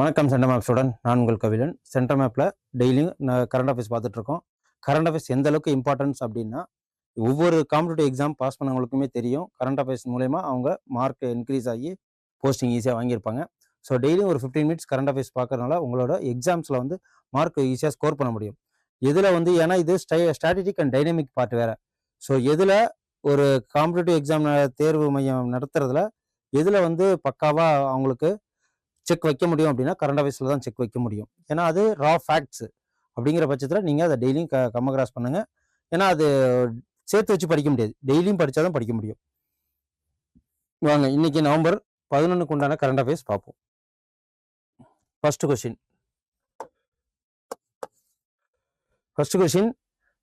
வணக்கம் centre map student நான் உங்கள் கவிழன் சென்டர் மேப்பில் டெய்லியும் நான் கரண்ட் அஃபேர்ஸ் பார்த்துட்ருக்கோம். கரண்ட் அஃபேர்ஸ் எந்த அளவுக்கு இம்பார்ட்டன்ஸ் அப்படின்னா ஒவ்வொரு காம்படிட்டிவ் எக்ஸாம் பாஸ் பண்ணவங்களுக்குமே தெரியும். கரண்ட் அஃபேர்ஸ் மூலயமா அவங்க மார்க் இன்க்ரீஸ் ஆகி போஸ்டிங் ஈஸியாக வாங்கியிருப்பாங்க. ஸோ டெய்லியும் ஒரு ஃபிஃப்டீன் மினிட்ஸ் கரண்ட் அஃபேர்ஸ் பார்க்குறதுனால உங்களோட எக்ஸாம்ஸில் வந்து மார்க் ஈஸியாக ஸ்கோர் பண்ண முடியும். எதில் வந்து ஏன்னா இது ஸ்டை ஸ்ட்ராட்டஜிக் அண்ட் டைனமிக் பார்ட் வேறு. ஸோ எதில் ஒரு காம்படிட்டிவ் எக்ஸாம் தேர்வு மையம் நடத்துறதுல எதில் வந்து பக்காவாக அவங்களுக்கு செக் வைக்க முடியும் அப்படின்னா கரண்ட் அஃபேர்ஸில் தான் செக் வைக்க முடியும். ஏன்னா அது ரா ஃபேக்ட்ஸ் அப்படிங்கிற பட்சத்தில் நீங்கள் அதை டெய்லியும் க கம்ம கிராஸ் பண்ணுங்கள் ஏன்னா அது சேர்த்து வச்சு படிக்க முடியாது. டெய்லியும் படித்தா தான் படிக்க முடியும். வாங்க இன்னைக்கு நவம்பர் பதினொன்றுக்கு உண்டான கரண்ட் அஃபேர்ஸ் பார்ப்போம். ஃபர்ஸ்ட் கொஷின் ஃபர்ஸ்ட் கொஷின்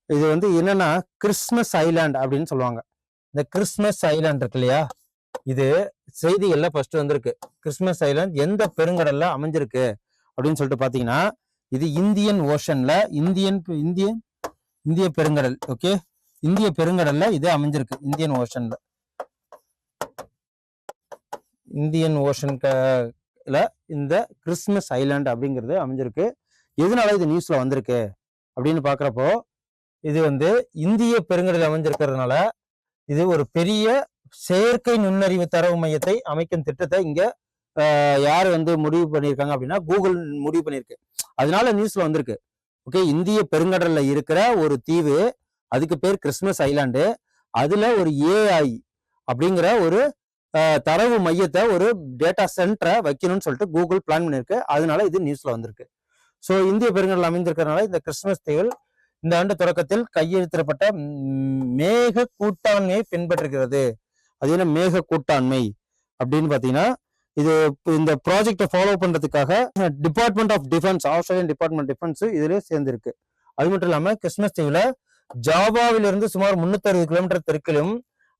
இது வந்து என்னன்னா கிறிஸ்மஸ் ஐலாண்ட் அப்படின்னு சொல்லுவாங்க. இந்த கிறிஸ்மஸ் ஐலாண்ட் இருக்கு இல்லையா? இது செய்திகள்ல ஃபர்ஸ்ட் வந்திருக்கு. கிறிஸ்மஸ் ஐலாண்ட் எந்த பெருங்கடல்ல அமைஞ்சிருக்கு? அப்படின்னு சொல்லிட்டு பாத்தீங்கன்னா இது இந்தியன் ஓஷன்ல இந்தியன் இந்தியன் இந்திய பெருங்கடல் ஓகே இந்திய பெருங்கடல்ல இது அமைஞ்சிருக்கு இந்தியன் ஓஷன்ல. இந்தியன் ஓஷன்ல இந்த கிறிஸ்மஸ் ஐலாண்ட் அப்படிங்கிறது அமைஞ்சிருக்கு. எதனால இது நியூஸ்ல வந்திருக்கு? அப்படின்னு பாக்குறப்போ இது வந்து இந்திய பெருங்கடல் அமைஞ்சிருக்கிறதுனால இது ஒரு பெரிய செயற்கை நுண்ணறிவு தரவு மையத்தை அமைக்கும் திட்டத்தை இங்க யார் வந்து முடிவு பண்ணியிருக்காங்க அப்படின்னா கூகுள் முடிவு பண்ணியிருக்கு. அதனால நியூஸ்ல வந்திருக்கு. ஓகே இந்திய பெருங்கடல்ல இருக்கிற ஒரு தீவு அதுக்கு பேர் கிறிஸ்மஸ் ஐலாண்டு. அதுல ஒரு ஏஐ அப்படிங்கிற ஒரு தரவு மையத்தை ஒரு டேட்டா சென்டரை வைக்கணும்னு சொல்லிட்டு கூகுள் பிளான் பண்ணியிருக்கு. அதனால இது நியூஸ்ல வந்திருக்கு. ஸோ இந்திய பெருங்கடல் அமைந்திருக்கிறதுனால இந்த கிறிஸ்மஸ் தீவில் இந்த ஆண்டு தொடக்கத்தில் கையெழுத்திடப்பட்ட மேக கூட்டாண்மையை பின்பற்றுகிறது. அது என்ன? மேக கூட்டாண்மை அப்படின்னு பார்த்தீங்கன்னா இது இந்த ப்ராஜெக்டை ஃபாலோ பண்றதுக்காக department of defence Australian department defence இதுல சேர்ந்திருக்கு. அது மட்டும் இல்லாம கிறிஸ்மஸ் தீவுல ஜாவாவிலிருந்து சுமார் 360 அறுபது கிலோமீட்டர் தெற்கிலும்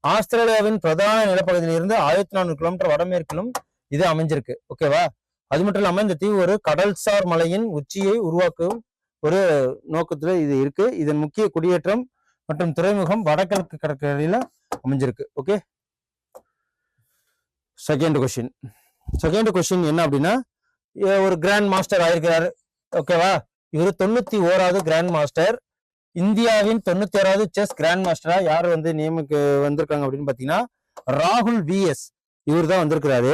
ஆஸ்திரேலியாவின் பிரதான நிலப்பகுதியிலிருந்து ஆயிரத்தி நானூறு கிலோமீட்டர் வடமேற்கிலும் இது அமைஞ்சிருக்கு. ஓகேவா அது மட்டும் இல்லாம இந்த தீவு ஒரு கடல்சார் மலையின் உச்சியை உருவாக்கும் ஒரு நோக்கத்துல இது இருக்கு. இதன் முக்கிய குடியேற்றம் மற்றும் துறைமுகம் வடகிழக்கு கடற்கரையில அமைஞ்சிருக்கு. Okay second question second question என்ன அப்படின்னா ஒரு கிராண்ட் மாஸ்டர் ஆயிருக்கிறாரு. ஓகேவா இவர் தொண்ணூத்தி ஓராவது கிராண்ட் மாஸ்டர் இந்தியாவின் தொண்ணூத்தி ஓராவது செஸ் கிராண்ட் மாஸ்டரா யார் வந்து நியமிக்க வந்திருக்காங்க அப்படின்னு பாத்தீங்கன்னா ராகுல் விஎஸ் இவர் தான் வந்திருக்கிறாரு.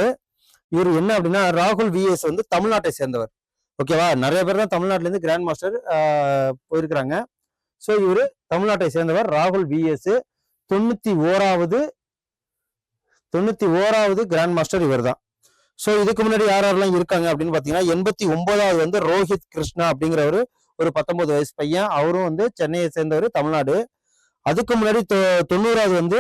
இவர் என்ன அப்படின்னா ராகுல் விஎஸ் வந்து தமிழ்நாட்டை சேர்ந்தவர். ஓகேவா? நிறைய பேர் தான் தமிழ்நாட்டிலேருந்து கிராண்ட் மாஸ்டர் போயிருக்கிறாங்க. ஸோ இவர் தமிழ்நாட்டை சேர்ந்தவர் ராகுல் விஎஸ் தொண்ணூற்றி ஓராவது தொண்ணூற்றி ஓராவது கிராண்ட் மாஸ்டர் இவர் தான் ஸோ இதுக்கு முன்னாடி யார் யாரெல்லாம் இருக்காங்க அப்படின்னு பார்த்தீங்கன்னா எண்பத்தி ஒன்பதாவது வந்து ரோஹித் கிருஷ்ணா அப்படிங்கிறவர் ஒரு பத்தொன்பது வயசு பையன். அவரும் வந்து சென்னையை சேர்ந்தவர் தமிழ்நாடு. அதுக்கு முன்னாடி தொ- தொண்ணூறாவது வந்து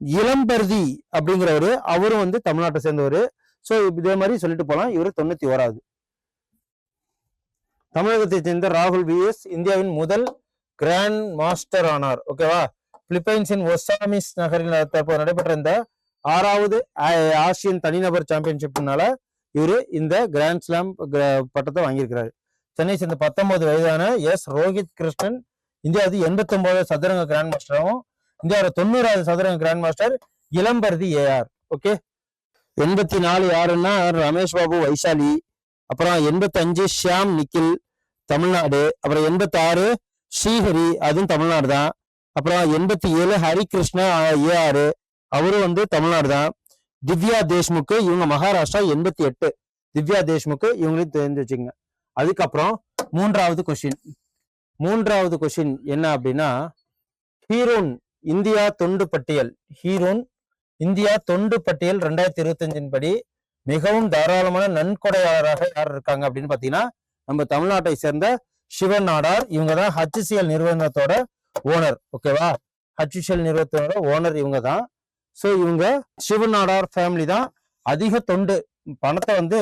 இளம்பருதி அப்படிங்கிறவர் அவரும் வந்து தமிழ்நாட்டை சேர்ந்தவர். ஸோ இதே மாதிரி சொல்லிட்டு போகலாம் இவர் தொண்ணூற்றி ஓராவது. தமிழகத்தை சேர்ந்த ராகுல் விஎஸ் இந்தியாவின் முதல் கிராண்ட் மாஸ்டர் ஆனார். ஓகேவா பிலிப்பைன்ஸின் ஒசாமிஸ் நகரில் தற்போது நடைபெற்ற இந்த ஆறாவது ஆ- ஆசியன் தனிநபர் சாம்பியன்ஷிப்னால இவரு இந்த கிராண்ட் ஸ்லாம் கிர- பட்டத்தை வாங்கியிருக்கிறாரு. சென்னை சேர்ந்த பத்தொன்பது வயதான எஸ் ரோஹித் கிருஷ்ணன் இந்தியாவது எண்பத்தி ஒன்பது சதுரங்க கிராண்ட் மாஸ்டராகவும் இந்தியாவோட தொண்ணூறாவது சதுரங்க grand master Ilamparithi A R எண்பத்தி நாலு யாருன்னா ரமேஷ் பாபு வைசாலி அப்புறம் எண்பத்தஞ்சு ஷியாம் நிக்கில் தமிழ்நாடு அப்புறம் எண்பத்தி ஆறு ஸ்ரீஹரி அதுவும் தமிழ்நாடு தான் அப்புறம் எண்பத்தி ஏழு ஹரிகிருஷ்ணா ஏஆர் அவரும் வந்து தமிழ்நாடு தான் திவ்யா தேஷ்முக்கு இவங்க மகாராஷ்டிரா எண்பத்தி எட்டு திவ்யா தேஷ்முக்கு இவங்களையும் தெரிஞ்சு வச்சுங்க அதுக்கப்புறம் மூன்றாவது கொஷின் மூன்றாவது கொஷின் என்ன அப்படின்னா ஹீரோன் இந்தியா தொண்டு பட்டியல். ஹீரோன் இந்தியா தொண்டு பட்டியல் ரெண்டாயிரத்தி இருபத்தஞ்சின் படி மிகவும் தாராளமான நன்கொடையாளராக யார் இருக்காங்க அப்படின்னு பாத்தீங்கன்னா நம்ம தமிழ்நாட்டை சேர்ந்த சிவன் நாடார். இவங்க தான் ஹச்சிசிஎல் நிறுவனத்தோட ஓனர் ஓகேவா ஹச்சிசிஎல் நிறுவனத்தோட ஓனர் இவங்க தான் ஸோ இவங்க சிவன் நாடார் ஃபேமிலி தான். அதிக தொண்டு. பணத்தை வந்து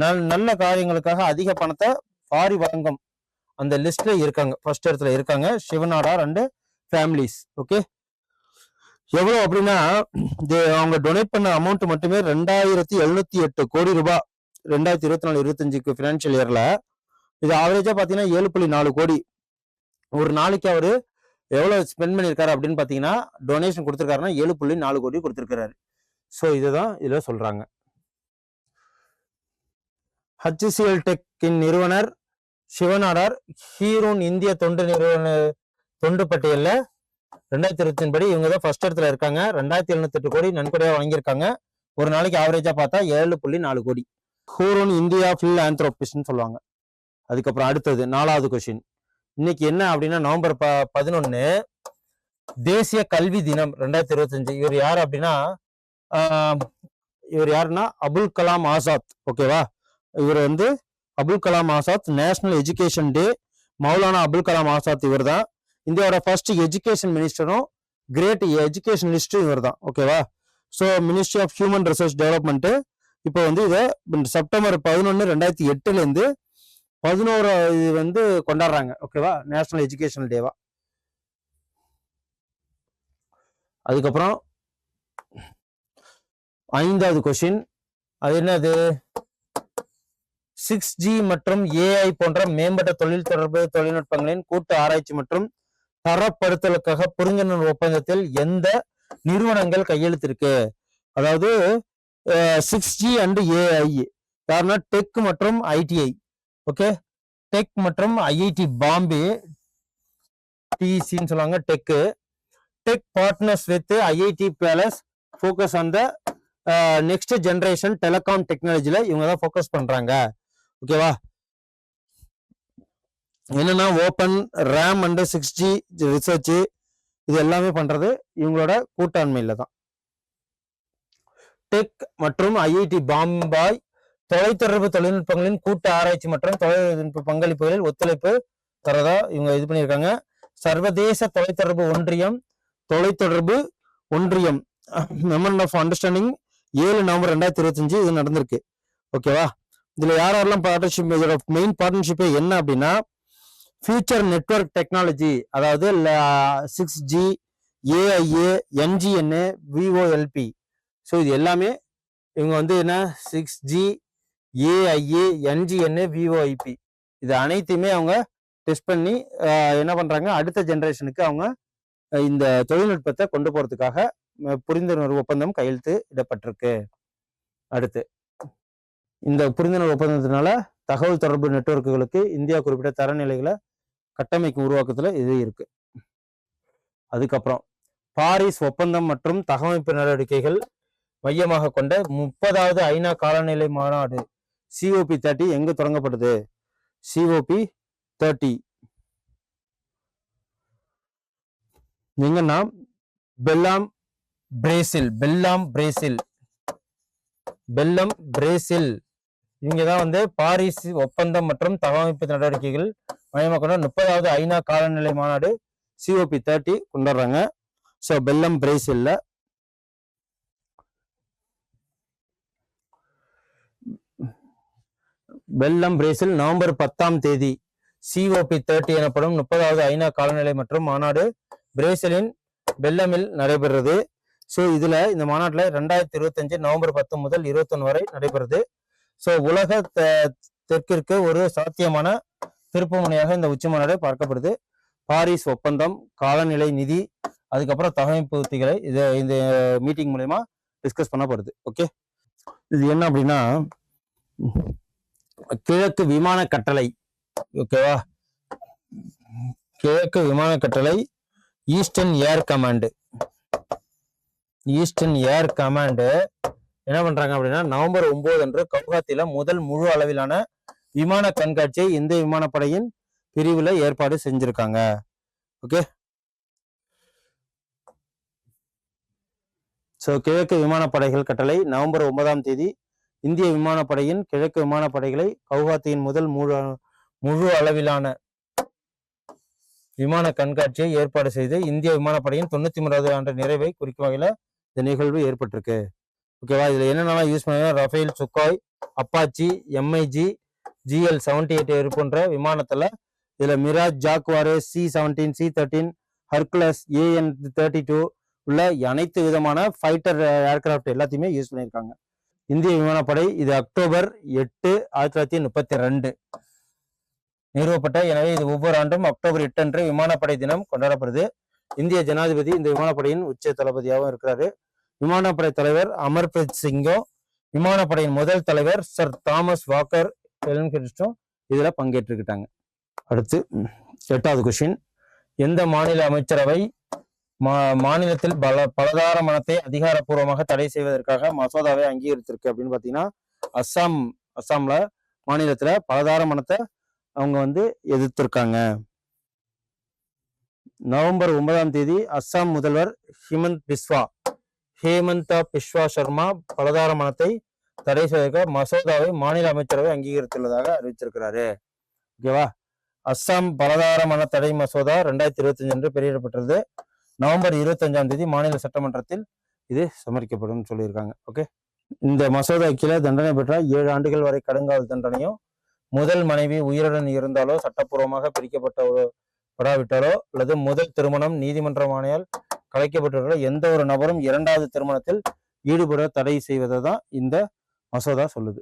நல் நல்ல காரியங்களுக்காக அதிக பணத்தை பாரி வழங்கும் அந்த லிஸ்ட்ல இருக்காங்க. ஃபர்ஸ்ட் இடத்துல இருக்காங்க சிவநாடார் அண்டு ஃபேமிலிஸ் ஓகே எவ்வளோ அப்படின்னா இது அவங்க டொனேட் பண்ண அமௌண்ட் மட்டுமே ரெண்டாயிரத்தி எழுநூத்தி எட்டு கோடி ரூபாய். ரெண்டாயிரத்தி இருபத்தி நாலு இருபத்தஞ்சுக்கு ஃபினான்ஷியல் இயர்ல இது ஆவரேஜா பாத்தீங்கன்னா ஏழு புள்ளி நாலு கோடி. ஒரு நாளைக்கு அவரு எவ்வளவு ஸ்பெண்ட் பண்ணியிருக்காரு அப்படின்னு பார்த்தீங்கன்னா டொனேஷன் கொடுத்துருக்காருன்னா ஏழு புள்ளி நாலு கோடி கொடுத்துருக்காரு ஸோ இதுதான் இதில் சொல்றாங்க. ஹச்சிசிஎல் டெக்கின் நிறுவனர் சிவனாடார் ஹீரோன் இந்திய தொண்டு நிறுவன தொண்டு பட்டியலில் ரெண்டாயிரத்தி இருபத்தின் படி இவங்க தான் ஃபர்ஸ்ட் இடத்துல இருக்காங்க. ரெண்டாயிரத்தி எழுநூத்தி கோடி நன்கொடையாக வாங்கியிருக்காங்க. ஒரு நாளைக்கு ஆவரேஜாக பார்த்தா ஏழு புள்ளி நாலு கோடி. ஹூரோன் இந்தியா ஃபில் ஆந்த்ரோபிஸ்ன்னு சொல்லுவாங்க. அதுக்கப்புறம் அடுத்தது நாலாவது கொஷின் இன்னைக்கு என்ன அப்படின்னா நவம்பர் ப பதினொன்று தேசிய கல்வி தினம் ரெண்டாயிரத்தி இருபத்தஞ்சு. இவர் யார் அப்படின்னா இவர் யாருன்னா அபுல் கலாம் ஆசாத். ஓகேவா இவர் வந்து Abul Kalam Azad national education day Maulana Abul Kalam Azad இவர் தான் இந்தியாவோட ஃபர்ஸ்ட் எஜுகேஷன் மினிஸ்டரும் கிரேட் எஜுகேஷன் லிஸ்டும் இவர் தான் ஓகேவா so ministry of human resource development இப்போ வந்து இதை செப்டம்பர் பதினொன்று ரெண்டாயிரத்தி எட்டுலேருந்து பதினோரு இது வந்து கொண்டாடுறாங்க. ஓகேவா நேஷனல் எஜுகேஷனல் டேவா அதுக்கப்புறம் ஐந்தாவது கொஷின் அது என்னது? சிக்ஸ் ஜி மற்றும் ஏஐ போன்ற மேம்பட்ட தொழில் தொடர்பு தொழில்நுட்பங்களின் கூட்டு ஆராய்ச்சி மற்றும் தரப்படுத்தலுக்காக புரிந்துணர்வு ஒப்பந்தத்தில் எந்த நிறுவனங்கள் கையெழுத்திருக்கு? அதாவது சிக்ஸ் ஜி அண்ட் ஏஐ யாருன்னா டெக் மற்றும் ஐடிஐ ஓகே டெக் மற்றும் ஐஐடி பாம்பே டிசின்னு சொல்லுவாங்க tech tech partners with IIT palace focus on the next generation telecom டெக்னாலஜியில் இவங்க தான் ஃபோக்கஸ் பண்ணுறாங்க ஓகேவா என்னன்னா open RAM and six G research இது எல்லாமே பண்றது இவங்களோட கூட்டாண்மையில தான். டெக் மற்றும் ஐஐடி பாம்பாய் தொலைத்தொடர்பு தொழில்நுட்பங்களின் கூட்டு ஆராய்ச்சி மற்றும் தொழில்நுட்ப பங்களிப்புகளில் ஒத்துழைப்பு தரதா இவங்க இது பண்ணியிருக்காங்க. சர்வதேச தொலைத்தொடர்பு ஒன்றியம் தொலைத்தொடர்பு ஒன்றியம் மெமரண்ட் ஆஃப் அண்டர்ஸ்டாண்டிங் ஏழு நவம்பர் ரெண்டாயிரத்தி இருபத்தஞ்சு இது நடந்திருக்கு. ஓகேவா இதுல யார் யாரெல்லாம் பார்ட்னர்ஷிப் இதோட மெயின் பார்ட்னர்ஷிப்பே என்ன அப்படின்னா ஃபியூச்சர் நெட்வொர்க் டெக்னாலஜி அதாவது six G AIA NGNA VoIP so இது எல்லாமே இவங்க வந்து என்ன? சிக்ஸ் ஜி ஏஐஏ என்ஜிஎன்னு விஓஐபி இது அனைத்தையுமே அவங்க டெஸ்ட் பண்ணி என்ன பண்ணுறாங்க அடுத்த ஜென்ரேஷனுக்கு அவங்க இந்த தொழில்நுட்பத்தை கொண்டு போகிறதுக்காக புரிந்துணர்வு ஒப்பந்தம் கையெழுத்து இடப்பட்டிருக்கு. அடுத்து இந்த புரிந்துணர்வு ஒப்பந்தத்தினால தகவல் தொடர்பு நெட்வொர்க்குகளுக்கு இந்தியா குறிப்பிட்ட தரநிலைகளை கட்டமைக்கும் உருவாக்கத்துல இது இருக்கு. அதுக்கப்புறம் பாரிஸ் ஒப்பந்தம் மற்றும் தகவமைப்பு நடவடிக்கைகள் மையமாக கொண்ட முப்பதாவது ஐநா காலநிலை மாநாடு சிஓபி தேர்ட்டி எங்க தொடங்கப்படுது சிஓபி தேர்ட்டி எங்கன்னா Belem Brazil Belem Brazil. Belem Brazil. இவங்க தான் வந்து பாரிஸ் ஒப்பந்தம் மற்றும் தகவமைப்பு நடவடிக்கைகள் மையமாக கொண்ட முப்பதாவது ஐநா காலநிலை மாநாடு சிஓபி தேர்ட்டி கொண்டாடுறாங்க. ஸோ பெல்லம் பிரேசில்ல பெல்லம் பிரேசில் நவம்பர் பத்தாம் தேதி சிஓபி தேர்ட்டி எனப்படும் முப்பதாவது ஐநா காலநிலை மற்றும் மாநாடு பிரேசிலின் பெல்லமில் நடைபெறுறது ஸோ இதில் இந்த மாநாட்டில் ரெண்டாயிரத்தி இருபத்தஞ்சு நவம்பர் பத்து முதல் இருபத்தொன்று வரை நடைபெறுது. ஸோ உலக தெ- தெற்கிற்கு ஒரு சாத்தியமான திருப்புமனையாக இந்த உச்சி மாநாடு பார்க்கப்படுது. பாரிஸ் ஒப்பந்தம் காலநிலை நிதி அதுக்கப்புறம் தகவமைப்பு உத்திகளை இது இந்த மீட்டிங் மூலயமா டிஸ்கஸ் பண்ணப்படுது. ஓகே இது என்ன அப்படின்னா கிழக்கு விமான கட்டளை. ஓகேவா கிழக்கு விமான கட்டளை eastern air command eastern air command என்ன பண்றாங்க அப்படின்னா நவம்பர் ஒன்பது அன்று கவுகாத்தில முதல் முழு அளவிலான விமான கண்காட்சியை இந்திய விமானப்படையின் பிரிவுல ஏற்பாடு செஞ்சிருக்காங்க. ஓகே ஸோ கிழக்கு விமானப்படைகள் கட்டளை நவம்பர் ஒன்பதாம் தேதி இந்திய விமானப்படையின் கிழக்கு விமானப்படைகளை கவுஹாத்தியின் முதல் முழு முழு அளவிலான விமான கண்காட்சியை ஏற்பாடு செய்து இந்திய விமானப்படையின் தொண்ணூத்தி மூணாவது ஆண்டு நிறைவை குறிக்கும் வகையில இந்த நிகழ்வு ஏற்பட்டிருக்கு. ஓகேவா இதுல என்னென்னலாம் யூஸ் பண்ணா Rafale Sukhoi Apache MiG GL seventy eight போன்ற விமானத்துல இதுல Mirage Jaguar C seventeen C thirteen Hercules AN thirty two உள்ள அனைத்து விதமான ஃபைட்டர் ஏர்கிராஃப்ட் எல்லாத்தையுமே யூஸ் பண்ணியிருக்காங்க. இந்திய விமானப்படை இது அக்டோபர் எட்டு ஆயிரத்தி தொள்ளாயிரத்தி முப்பத்தி ரெண்டு. நிறுவப்பட்ட எனவே இது ஒவ்வொரு ஆண்டும் அக்டோபர் எட்டு அன்று விமானப்படை தினம் கொண்டாடப்படுது. இந்திய ஜனாதிபதி இந்த விமானப்படையின் உச்ச தளபதியாகவும் இருக்கிறாரு. விமானப்படை தலைவர் அமர்பிரீத் சிங்கும் விமானப்படையின் முதல் தலைவர் சர் தாமஸ் வாக்கர் எலன்கிரிஸ்டும் இதுல பங்கேற்றுக்கிட்டாங்க அடுத்து எட்டாவது கொஷின் எந்த மாநில அமைச்சரவை மா மாநிலத்தில் பல பலதார மனத்தை அதிகாரப்பூர்வமாக தடை செய்வதற்காக மசோதாவை அங்கீகரித்திருக்கு அப்படின்னு பார்த்தீங்கன்னா அஸ்ஸாம் அஸ்ஸாம்ல மாநிலத்தில் பலதார மனத்தை அவங்க வந்து எதிர்த்திருக்காங்க. நவம்பர் ஒன்பதாம் தேதி அஸ்ஸாம் முதல்வர் ஹிமந்த் பிஸ்வா ஹேமந்தா பிஸ்வா சர்மா பலதார மனத்தை தடை செய்வதற்கு மசோதாவை மாநில அமைச்சரவை அங்கீகரித்துள்ளதாக அறிவிச்சிருக்கிறாரு ஓகேவா அஸ்ஸாம் பலதார மன தடை மசோதா ரெண்டாயிரத்தி இருபத்தஞ்சு அன்று வெளியிடப்பட்டது நவம்பர் இருபத்தஞ்சாம் தேதி மாநில சட்டமன்றத்தில் இது சமர்ப்பிக்கப்படும் சொல்லியிருக்காங்க. ஓகே இந்த மசோதா கீழே தண்டனை பெற்றால் ஏழு ஆண்டுகள் வரை கடுங்காவல் தண்டனையும் முதல் மனைவி உயிருடன் இருந்தாலோ சட்டப்பூர்வமாக பிரிக்கப்பட்ட ஒரு படாவிட்டாலோ அல்லது முதல் திருமணம் நீதிமன்றம் ஆணையால் கலைக்கப்பட்டுள்ள எந்த ஒரு நபரும் இரண்டாவது திருமணத்தில் ஈடுபட தடை செய்வதை தான் இந்த மசோதா சொல்லுது.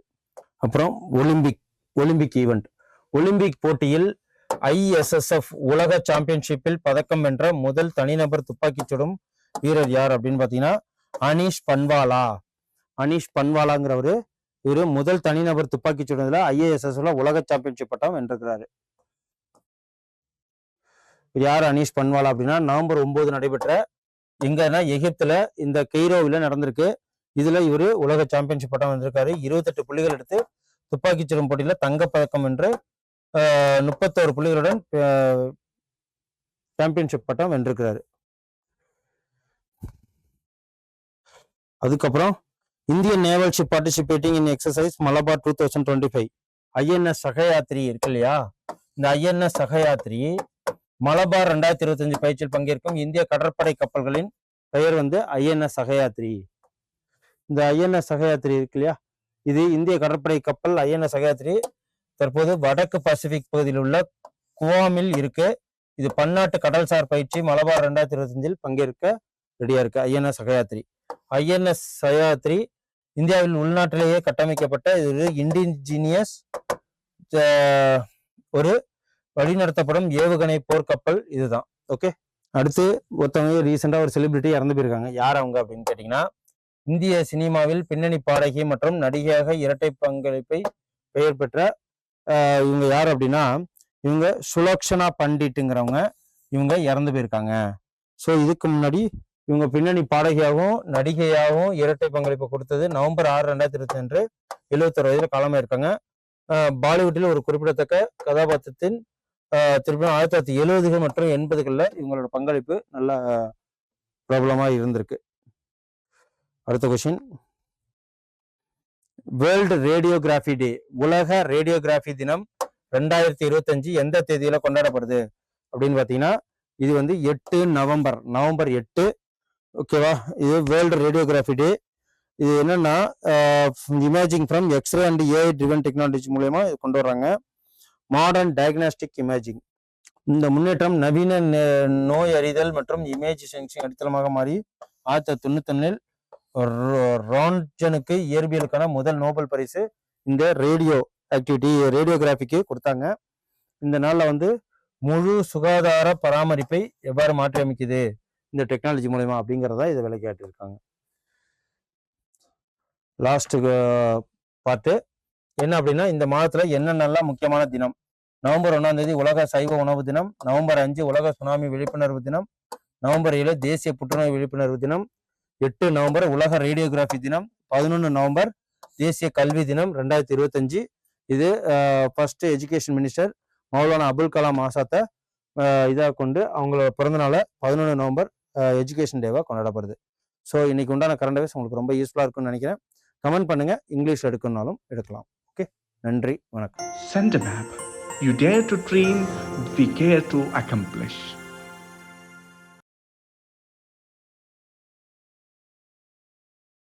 அப்புறம் ஒலிம்பிக் ஒலிம்பிக் ஈவெண்ட் ஒலிம்பிக் போட்டியில் ஐஎஸ்எஸ்எஃப் உலக சாம்பியன்ஷிப்பில் பதக்கம் வென்ற முதல் தனிநபர் துப்பாக்கிச் சுடும் வீரர் யார் அப்படின்னு பார்த்தீங்கன்னா அனீஷ் பன்வாலா. அனீஷ் பன்வாலாங்கிறவரு இவர் முதல் தனிநபர் துப்பாக்கிச் சுடுறதுல ஐஏஎஸ்எஸ்ல உலக சாம்பியன்ஷிப் பட்டம் வென்றிருக்கிறாரு. யார் அனீஷ் பன்வாலா அப்படின்னா நவம்பர் ஒன்பது நடைபெற்ற எங்கன்னா எகிப்துல இந்த கெய்ரோவில் நடந்திருக்கு. இதுல இவரு உலக சாம்பியன்ஷிப் பட்டம் வந்திருக்காரு. இருபத்தெட்டு புள்ளிகள் எடுத்து துப்பாக்கிச் சுடும் போட்டியில தங்கப்பதக்கம் வென்று முப்பத்தோரு புள்ளிகளுடன் சாம்பியன்ஷிப் பட்டம் வென்றிருக்கிறாரு. அதுக்கப்புறம் Indian naval ship participating in exercise Malabar two thousand twenty five INS Sahyadri இருக்கு இல்லையா? இந்த ஐஎன்எஸ் சகயாத்ரி மலபார் ரெண்டாயிரத்தி இருபத்தஞ்சு பயிற்சியில் பங்கேற்கும் இந்திய கடற்படை கப்பல்களின் பெயர் வந்து ஐஎன்எஸ் சகயாத்ரி இந்த ஐஎன்எஸ் சகயாத்ரி இருக்கு இல்லையா? இது இந்திய கடற்படை கப்பல் ஐஎன்எஸ் சகயாத்ரி. தற்போது வடக்கு பசிபிக் பகுதியில் உள்ள குவாமில் இருக்கு. இது பன்னாட்டு கடல்சார் பயிற்சி மலபார் ரெண்டாயிரத்தி இருபத்தஞ்சில் பங்கேற்க ரெடியா இருக்கு ஐஎன்எஸ் சகயாத்ரி. ஐஎன்எஸ் சகயாத்ரி இந்தியாவில் உள்நாட்டிலேயே கட்டமைக்கப்பட்ட இது இண்டிஜினியஸ் ஒரு வழிநடத்தப்படும் ஏவுகணை போர்க்கப்பல் இதுதான். ஓகே அடுத்து ஒருத்தவங்க ரீசெண்டாக ஒரு செலிபிரிட்டி இறந்து போயிருக்காங்க. யார் அவங்க அப்படின்னு கேட்டிங்கன்னா இந்திய சினிமாவில் பின்னணி பாடகி மற்றும் நடிகையாக இரட்டை பங்களிப்பை பெயர் பெற்ற இவங்க யார் அப்படின்னா இவங்க சுலக்ஷனா பண்டிட்டுங்கிறவங்க. இவங்க இறந்து போயிருக்காங்க. ஸோ இதுக்கு முன்னாடி இவங்க பின்னணி பாடகியாகவும் நடிகையாகவும் இரட்டை பங்களிப்பு கொடுத்தது நவம்பர் ஆறு ரெண்டாயிரத்தி இருபத்தி அன்று எழுபத்தொரு வயதில் காலமாக இருக்காங்க பாலிவுட்டில் ஒரு குறிப்பிடத்தக்க கதாபாத்திரத்தின் ஆஹ், திருப்பி ஆயிரத்தி தொள்ளாயிரத்தி எழுபதுகள் மற்றும் எண்பதுகளில் இவங்களோட பங்களிப்பு நல்ல பிரபலமாக இருந்திருக்கு. அடுத்த கொஸ்டின் வேர்ல்டு ரேடியோகிராஃபி டே உலக ரேடியோகிராஃபி தினம் ரெண்டாயிரத்தி இருபத்தஞ்சு எந்த தேதியில கொண்டாடப்படுது? அப்படின்னு பார்த்தீங்கன்னா இது வந்து எட்டு நவம்பர் நவம்பர் எட்டு. ஓகேவா இது வேர்ல்டு ரேடியோகிராஃபி டே இது என்னன்னா imaging from X ray and AI driven technology மூலயமா இது கொண்டு வர்றாங்க. மாடர்ன் டயக்னாஸ்டிக் இமேஜிங் இந்த முன்னேற்றம் நவீன நோய் அறிதல் மற்றும் இமேஜ் சென்சிங் அடித்தளமாக மாறி ஆயிரத்தி தொண்ணூத்தொன்னில் ரான்ஜனுக்கு இயற்பியலுக்கான முதல் நோபல் பரிசு இந்த ரேடியோ ஆக்டிவிட்டி ரேடியோகிராஃபிக்கு கொடுத்தாங்க. இந்த நாளில் வந்து முழு சுகாதார பராமரிப்பை எவ்வாறு மாற்றியமைக்குது? இந்த டெக்னாலஜி மூலயமா அப்படிங்கிறத இதை விளக்கியாட்டிருக்காங்க லாஸ்ட்டு பார்த்து என்ன அப்படின்னா இந்த மாதத்தில் என்னென்னலாம் முக்கியமான தினம்? நவம்பர் ஒன்றாம் தேதி உலக சைவ உணவு தினம். நவம்பர் அஞ்சு உலக சுனாமி விழிப்புணர்வு தினம். நவம்பர் ஏழு தேசிய புற்றுநோய் விழிப்புணர்வு தினம். எட்டு நவம்பர் உலக ரேடியோகிராஃபி தினம் பதினொன்று நவம்பர் தேசிய கல்வி தினம் ரெண்டாயிரத்தி இருபத்தஞ்சு. இது first education minister Maulana Abul Kalam ஆசாத்தை இதாக கொண்டு அவங்களோட பிறந்தநாளை பதினொன்று நவம்பர் எஜுகேஷன் டேவாக கொண்டாடப்படுது. ஸோ இன்னைக்கு உண்டான கரண்ட் அவேர்ஸ் உங்களுக்கு ரொம்ப யூஸ்ஃபுல்லாக இருக்கும்னு நினைக்கிறேன். கமெண்ட் பண்ணுங்க இங்கிலீஷ் எடுக்கணும்னாலும் எடுக்கலாம். ஓகே நன்றி வணக்கம். சென்ட் a map. You dare to dream, we care to accomplish.